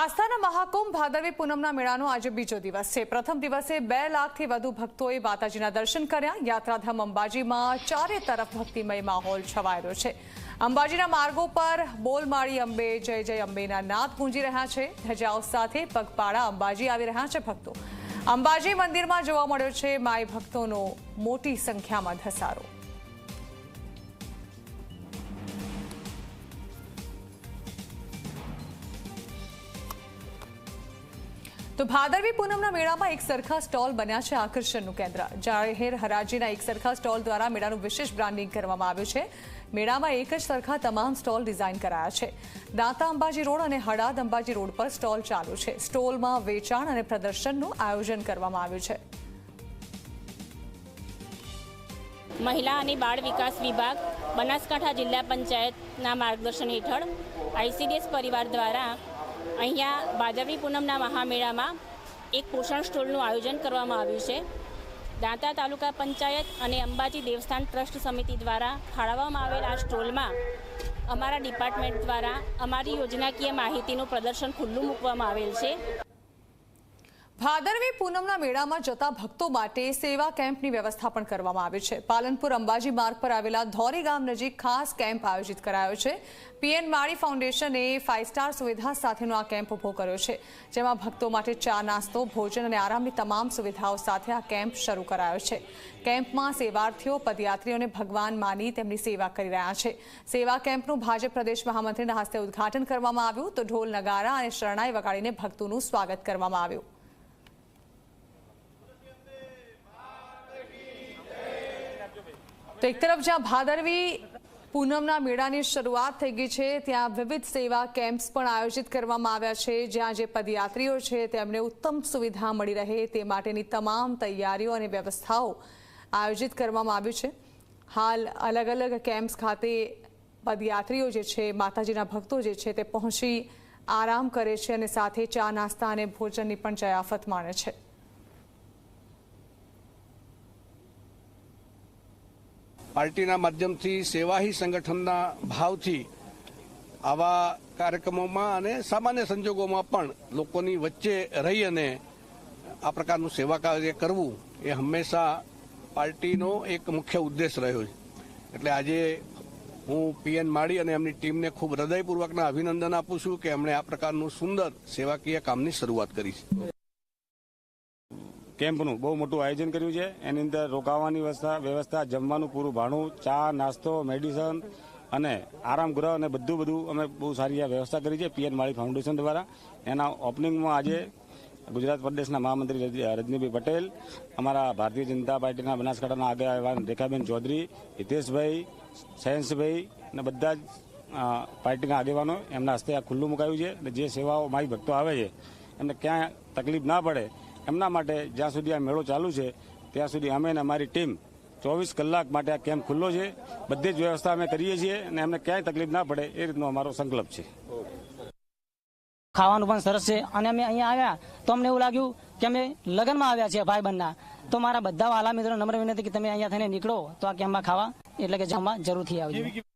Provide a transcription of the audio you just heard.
આસ્થાના મહાકુંભ ભાદરવી પૂનમના મેળાનો આજે બીજો દિવસ છે. પ્રથમ દિવસે બે લાખથી વધુ ભક્તોએ માતાજીના દર્શન કર્યા. યાત્રાધામ અંબાજીમાં ચારે તરફ ભક્તિમય માહોલ છવાયેલો છે. અંબાજીના માર્ગો પર બોલમાળી અંબે, જય જય અંબેના નાદ ગુંજી રહ્યા છે. ધજાઓ સાથે પગપાળા અંબાજી આવી રહ્યા છે ભક્તો. અંબાજી મંદિરમાં જોવા મળ્યો છે, માય ભક્તોનો મોટી સંખ્યામાં ધસારો. તો ભાદરવી પૂનમના મેળામાં એક સરખા સ્ટોલ બન્યા છે આકર્ષણનું કેન્દ્ર. જાહેર હરાજીના એક સરખા સ્ટોલ દ્વારા મેળાનું વિશેષ બ્રાન્ડિંગ કરવામાં આવ્યું છે. મેળામાં એક જ સરખા તમામ સ્ટોલ ડિઝાઇન કરાયા છે. દાંતા અંબાજી રોડ અને હડાદ અંબાજી રોડ પર સ્ટોલ ચાલુ છે. સ્ટોલમાં વેચાણ અને પ્રદર્શનનું આયોજન કરવામાં આવ્યું છે. મહિલા અને બાળ વિકાસ વિભાગ, બનાસકાંઠા જિલ્લા પંચાયતના માર્ગદર્શન હેઠળ આઈસીડીએસ પરિવાર દ્વારા અહીંયા ભાદરવી પૂનમના મહામેળામાં એક પોષણ સ્ટોલનું આયોજન કરવામાં આવ્યું છે. દાંતા તાલુકા પંચાયત અને અંબાજી દેવસ્થાન ટ્રસ્ટ સમિતિ દ્વારા ફાળવવામાં આવેલ આ સ્ટોલમાં અમારા ડિપાર્ટમેન્ટ દ્વારા અમારી યોજનાકીય માહિતીનું પ્રદર્શન ખુલ્લું મૂકવામાં આવેલ છે. ભાદરવી પૂનમના મેળામાં જતા ભક્તો માટે સેવા કેમ્પની વ્યવસ્થા પણ કરવામાં આવી છે. પાલનપુર અંબાજી માર્ગ પર આવેલા ધોરી ગામ નજીક ખાસ કેમ્પ આયોજિત કરાયો છે. પીએન માળી ફાઉન્ડેશને ફાઇવ સ્ટાર સુવિધા સાથેનો આ કેમ્પ ઊભો કર્યો છે, જેમાં ભક્તો માટે ચા, નાસ્તો, ભોજન અને આરામની તમામ સુવિધાઓ સાથે આ કેમ્પ શરૂ કરાયો છે. કેમ્પમાં સેવાર્થીઓ, પદયાત્રીઓને ભગવાન માની તેમની સેવા કરી રહ્યા છે. સેવા કેમ્પનું ભાજપ પ્રદેશ મહામંત્રીના હસ્તે ઉદ્ઘાટન કરવામાં આવ્યું તો ઢોલ, નગારા અને શરણાઈ વગાડીને ભક્તોનું સ્વાગત કરવામાં આવ્યું. તો એક તરફ જ્યાં ભાદરવી પૂનમના મેળાની શરૂઆત થઈ ગઈ છે, ત્યાં વિવિધ સેવા કેમ્પ્સ પણ આયોજિત કરવામાં આવ્યા છે. જ્યાં જે પદયાત્રીઓ છે, તેમને ઉત્તમ સુવિધા મળી રહે તે માટેની તમામ તૈયારીઓ અને વ્યવસ્થાઓ આયોજિત કરવામાં આવી છે. હાલ અલગ અલગ કેમ્પ્સ ખાતે પદયાત્રીઓ જે છે, માતાજીના ભક્તો જે છે, તે પહોંચી આરામ કરે છે અને સાથે ચા નાસ્તા અને ભોજનની પણ જયાફત માણે છે. પાર્ટીના માધ્યમથી, સેવાહી સંગઠનના ભાવથી આવા કાર્યક્રમોમાં અને સામાન્ય સંજોગોમાં પણ લોકોની વચ્ચે રહી અને આ પ્રકારનું સેવા કાર્ય કરવું એ હંમેશા પાર્ટીનો એક મુખ્ય ઉદ્દેશ રહ્યો છે. એટલે આજે હું પીએન માળી અને એમની ટીમને ખૂબ હૃદયપૂર્વકના અભિનંદન આપું છું કે એમણે આ પ્રકારનું સુંદર સેવાકીય કામની શરૂઆત કરી છે. કેમ્પનું બહુ મોટું આયોજન કર્યું છે. એની અંદર રોકાવાની વ્યવસ્થા વ્યવસ્થા, જમવાનું, પૂરું ભાણું, ચા, નાસ્તો, મેડિસન અને આરામ ગૃહ અને બધું બધું અમે બહુ સારી વ્યવસ્થા કરી છે પીએન માળી ફાઉન્ડેશન દ્વારા. એના ઓપનિંગમાં આજે ગુજરાત પ્રદેશના મહામંત્રી રજનીભાઈ પટેલ, અમારા ભારતીય જનતા પાર્ટીના બનાસકાંઠાના આગેવાન રેખાબેન ચૌધરી, હિતેશભાઈ, સયંસભાઈ અને બધા જ પાર્ટીના આગેવાનો એમના હસ્તે આ ખુલ્લું મુકાયું છે. અને જે સેવાઓ મારી ભક્તો આવે છે, એમને ક્યાંય તકલીફ ના પડે એમના માટે જ્યાં સુધી આ મેળો ચાલુ છે, ત્યાં સુધી અમે અને અમારી ટીમ ચોવીસ કલાક માટે આ કેમ્પ ખુલ્લો છે. બધી જ વ્યવસ્થા અમે કરીએ છીએ અને એમને ક્યાંય તકલીફ ના પડે એ રીતનો અમારો સંકલ્પ છે. ખાવાનું પણ સરસ છે અને અમે અહીંયા આવ્યા તો અમને એવું લાગ્યું કે અમે લગ્નમાં આવ્યા છીએ ભાઈ બંધના તો મારા બધા વાલા મિત્રો નમ્ર વિનંતી કે તમે અહીંયા થઈને નીકળો તો આ કેમ્પમાં ખાવા એટલે કે જમવા જરૂરથી આવજો.